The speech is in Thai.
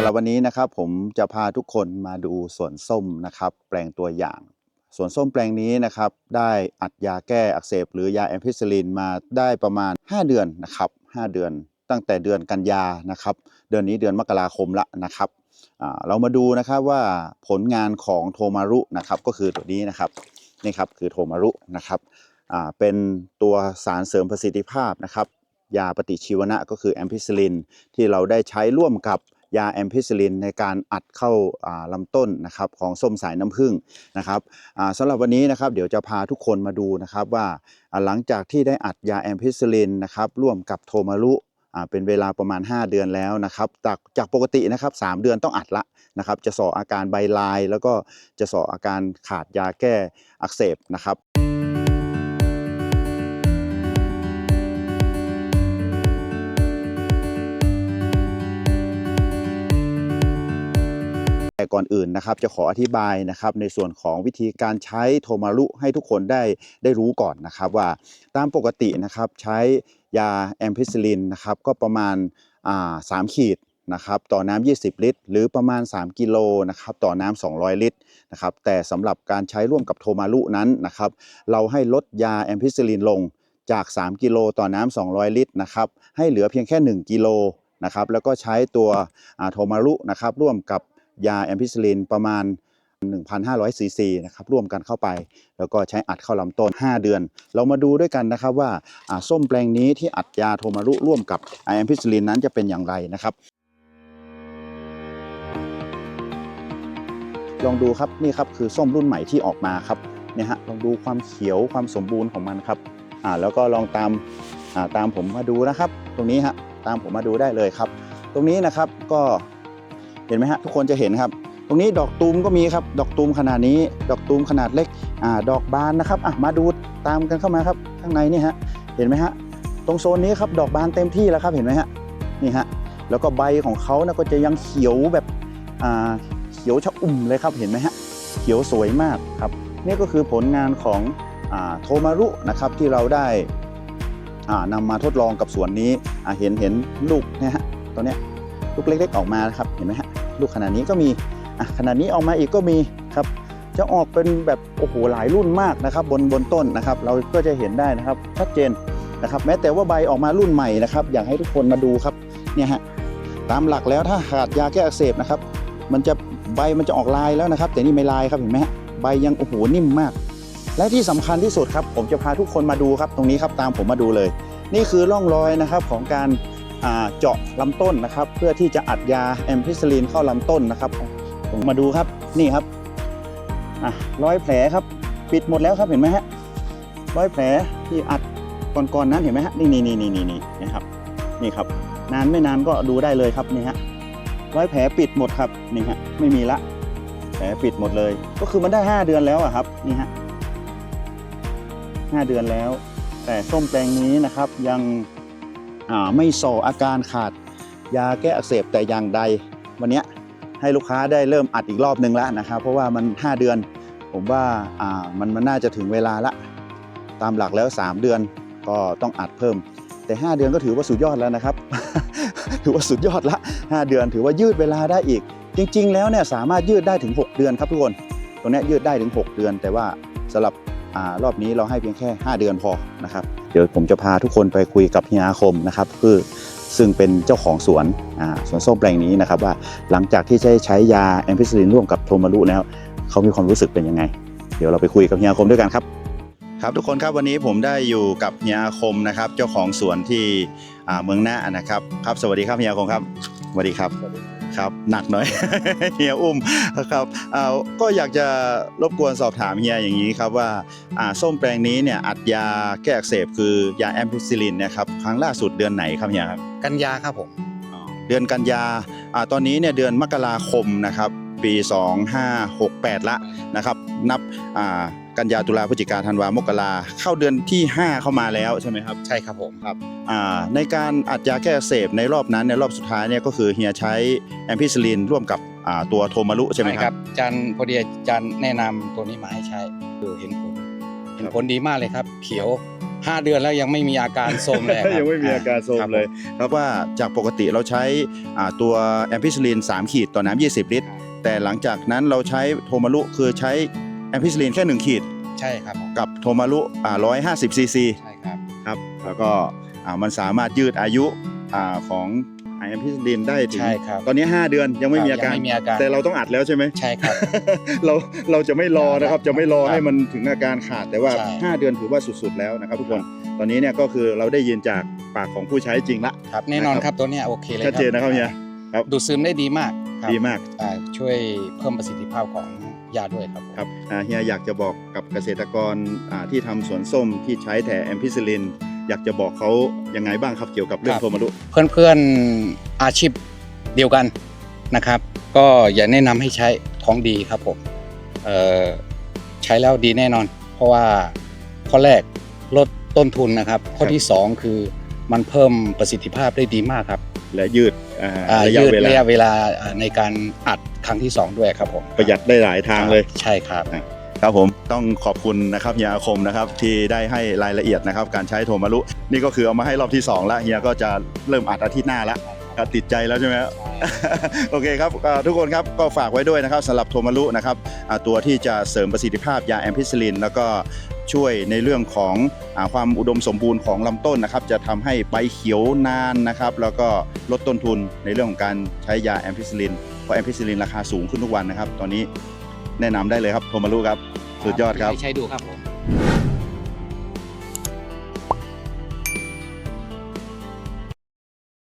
ำหรับวันนี้นะครับผมจะพาทุกคนมาดูสวนส้มนะครับ แปลงตัวอย่างสวนส้มแปลงนี้นะครับ ได้อัดยาแก้อักเสบ หรือยาแอมพิซิลินมาได้ประมาณ 5 เดือนนะครับ5เดือนตั้งแต่เดือนกันยานะครับ เดือนนี้เดือนมกราคมละนะครับเรามาดูนะครับว่าผลงานของโทมารุนะครับก็คือตัวนี้นะครับนี่ครับคือโทมารุนะครับเป็นตัวสารเสริมประสิทธิภาพนะครับยาปฏิชีวนะก็คือแอมพิซิลินที่เราได้ใช้ร่วมกับ ยาแอมพิซิลินในการอัดเข้าลำต้นนะครับของส้มสายน้ำผึ้งนะครับสำหรับวันนี้นะครับเดี๋ยวจะพาทุกคนมาดูนะครับว่าหลังจากที่ได้อัดยาแอมพิซิลินนะครับร่วมกับโทมารุเป็นเวลาประมาณ 5 เดือนแล้วนะครับ จากจากปกตินะครับ3เดือนต้องอัดละนะครับ จะสออาการใบลาย แล้วก็จะสออาการขาดยาแก้อักเสบนะครับ ก่อนอื่นนะครับจะขออธิบายนะครับในส่วนของวิธีการใช้โทมารุให้ทุกคนได้ได้รู้ก่อนนะครับว่าตามปกตินะครับใช้ยาแอมพิซิลินนะครับก็ประมาณอ่าสามขีดนะครับต่อน้ำ20 ลิตร หรือประมาณ 3 กิโลนะครับต่อน้ำ200 ลิตรนะครับแต่สำหรับการใช้ร่วมกับโทมารุนั้นนะครับเราให้ลดยาแอมพิซิลินลงจาก 3 กิโลต่อน้ำ200 ลิตรนะครับให้เหลือเพียงแค่ 1 กิโลนะครับแล้วก็ใช้ตัวโทมารุนะครับร่วมกับ ยาแอมพิซิลินประมาณ 1,500ซีซีนะครับร่วมกันเข้าไป แล้วก็ใช้อัดเข้าลำต้น 5 เดือน เรามาดูด้วยกันนะครับว่าส้มแปลงนี้ที่อัดยาโทมารุร่วมกับแอมพิซิลินนั้นจะเป็นอย่างไรนะครับลองดูครับนี่ครับคือส้มรุ่นใหม่ที่ออกมาครับเนี่ยฮะลองดูความเขียวความสมบูรณ์ของมันครับอ่าแล้วก็ลองตามอ่าตามผมมาดูนะครับ ตรงนี้ฮะตามผมมาดูได้เลยครับ ตรงนี้นะครับก็ เห็นไหมฮะทุกคนจะเห็นครับ ตรงนี้ดอกตูมก็มีครับ ดอกตูมขนาดนี้ ดอกตูมขนาดเล็กอ่าดอกบานนะครับอะมาดูตามกันเข้ามาครับข้างในนี่ฮะเห็นไหมฮะตรงโซนนี้ครับดอกบานเต็มที่แล้วครับเห็นไหมฮะนี่ฮะแล้วก็ใบของเขานะก็จะยังเขียวแบบอ่าเขียวชะอุ่มเลยครับเห็นไหมฮะเขียวสวยมากครับนี่ก็คือผลงานของอโทมารุนะครับที่เราได้อ่านำมาทดลองกับสวนนี้เห็นเห็นลูกนะฮะตัวเนี้ยลูกเล็กๆออกมานะครับเห็นไหมฮะ ลูกขนาดนี้ก็มีอะขนาดนี้ออกมาอีกก็มีครับจะออกเป็นแบบโอ้โหหลายรุ่นมากนะครับ บนบนต้นนะครับ เราก็จะเห็นได้นะครับชัดเจนนะครับ แม้แต่ว่าใบออกมารุ่นใหม่นะครับ อยากให้ทุกคนมาดูครับเนี่ยฮะตามหลักแล้วถ้าขาดยาแก้อักเสบนะครับ มันจะใบมันจะออกลายแล้วนะครับ แต่นี่ไม่ลายครับเห็นไหมใบยังโอ้โหนิ่มมาก และที่สำคัญที่สุดครับ ผมจะพาทุกคนมาดูครับ ตรงนี้ครับตามผมมาดูเลย นี่คือร่องรอยนะครับของการ เจาะลำต้นนะครับ เพื่อที่จะอัดยาแอมพิซิลินเข้าลำต้นนะครับผมมาดูครับนี่ครับอะรอยแผลครับ ปิดหมดแล้วครับเห็นไหมฮะร้อยแผลที่อัดก่อนๆนั้นเห็นไหมฮะนี่นี่นี่นี่นี่นะครับนี่ครับ นานไม่นานก็ดูได้เลยครับนี่ฮะร้อยแผลปิดหมดครับนี่ฮะไม่มีละ แผลปิดหมดเลย ก็คือมันได้ 5 เดือนแล้วอะครับนี่ฮะห้าเดือนแล้ว แต่ส้มแปลงนี้นะครับยัง ไม่ส่ออาการขาดยาแก้อักเสบแต่อย่างใด วันนี้ให้ลูกค้าได้เริ่มอัดอีกรอบนึงแล้วนะครับ เพราะว่ามัน 5 เดือน ผมว่าามันมันน่าจะถึงเวลาละ ตามหลักแล้ว 3 เดือนก็ต้องอัดเพิ่ม แต่ 5 เดือนก็ถือว่าสุดยอดแล้วนะครับ ถือว่าสุดยอดละ 5 เดือนถือว่ายืดเวลาได้อีก จริง ๆ แล้วเนี่ยสามารถยืดได้ถึง 6 เดือนครับทุกคนตรงนี้ยืดได้ถึง 6 เดือน แต่ว่าสำหรับอรอบนี้เราให้เพียงแค่ 5 เดือนพอนะครับ เดี๋ยวผมจะพาทุกคนไปคุยกับเฮียอาคมนะครับคือซึ่งเป็นเจ้าของสวนอ่าสวนส้มแปลงนี้นะครับว่าหลังจากที่ได้ใช้ยาแอมพิซิลินร่วมกับโทมารุแล้วเขามีความรู้สึกเป็นยังไง เดี๋ยวเราไปคุยกับเฮียอาคมด้วยกันครับครับทุกคนครับวันนี้ผมได้อยู่กับเฮียอาคมนะครับ เจ้าของสวนที่อ่าเมืองหน้านะครับครับ สวัสดีครับเฮียอาคมครับสวัสดีครับ ครับหนักหน่อย เฮียอุ้มครับอ่าก็อยากจะรบกวนสอบถามเฮียอย่างนี้ครับว่าอ่าส้มแปลงนี้เนี่ยอัดยาแก้อักเสบคือยาแอมพิซิลินนะครับครั้งล่าสุดเดือนไหนครับเฮียครับกันยาครับผมเดือนกันยาอ่าตอนนี้เนี่ยเดือนมกราคมนะครับปี 2568 ละนะครับนับอ่า กันยาตุลาพฤศจิกาธันวามกราเข้าเดือนที่ 5 เข้ามาแล้วใช่ไหมครับใช่ครับผมอ่าในการอัดยาแก้อักเสบในรอบนั้นในรอบสุดท้ายเนี่ยก็คือเฮียใช้แอมพิซิลินร่วมกับอ่าตัวโทมารุใช่ไหมครับจันพอดีจันแนะนำตัวนี้มาให้ใช้คือเห็นผลเห็นผลดีมากเลยครับ เขียวห้าเดือนแล้วยังไม่มีอาการโทรมเลยครับยังไม่มีอาการโทรมคบผเลยครับว่าจากปกติเราใช้อ่าตัวแอมพิซิลิน 3 ขีดต่อน้ำ20 ลิตร แต่หลังจากนั้นเราใช้โทมารุคือใช้ แอมพิซิลินแค่ 1 ขีด ใช่ครับผมกับโทมารุอ่า150ซีซีใช่ครับครับแล้วก็อ่ามันสามารถยืดอายุอ่าของแอมพิซิลินได้ถึงใช่ครับ ตอนนี้ 5 เดือนยังไม่มีอาการ ยังไม่มีอาการ แต่เราต้องอัดแล้วใช่ไหม ใช่ครับ เราเราจะไม่รอนะครับจะไม่รอครับให้มันถึงอาการขาดแต่ว่า ใช่ 5 เดือนถือว่าสุดๆแล้วนะครับทุกคนตอนนี้เนี่ยก็คือเราได้ยินจากปากของผู้ใช้จริงละ ครับแน่นอนนะครับครับตัวเนี้ยโอเคเลยชัดเจนนะครับเฮียครับ ดูดซึมได้ดีมากครับดีมาก อ่าช่วยเพิ่มประสิทธิภาพของ ยาด้วยครับผมครับอ่าเฮียอยากจะบอกกับเกษตรกรอ่าที่ทำสวนส้มที่ใช้แต่แอมพิซิลิน อยากจะบอกเขายังไงบ้างครับเกี่ยวกับเรื่องโทมารุเพื่อนๆอาชีพเดียวกันนะครับ ก็อย่าแนะนำให้ใช้ของดีครับผมเอ่อใช้แล้วดีแน่นอน เพราะว่าข้อแรกลดต้นทุนนะครับ ข้อที่สองคือมันเพิ่มประสิทธิภาพได้ดีมากครับและยืดอ่าอ่าระยะยืดเวลาระยะเวลาอ่าในการอัด ครั้งที่สองด้วยครับผมประหยัดได้หลายทางเลย ใช่ครับ ครับผมต้องขอบคุณนะครับเฮียอาคมนะครับที่ได้ให้รายละเอียดนะครับการใช้โทมารุนี่ก็คือเอามาให้รอบที่สองแล้วเฮียก็จะเริ่มอัดอาทิตย์หน้าแล้วก็ติดใจแล้วใช่ไหมโอเคครับก็ทุกคนครับก็ฝากไว้ด้วยนะครับสำหรับโทมารุนะครับอ่าตัวที่จะเสริมประสิทธิภาพยาแอมพิซิลิน แล้วก็ช่วยในเรื่องของอาความอุดมสมบูรณ์ของลำต้นนะครับจะทำให้ใบเขียวนานนะครับแล้วก็ลดต้นทุนในเรื่องของการใช้ยาแอมพิซิลินเพ ราะแอมพิซิลินราคาสูงขึ้นทุกวันนะครับ ตอนนี้แนะนำได้เลยครับโทมารุครับ สุดยอดครับ ใช้ดูครับผม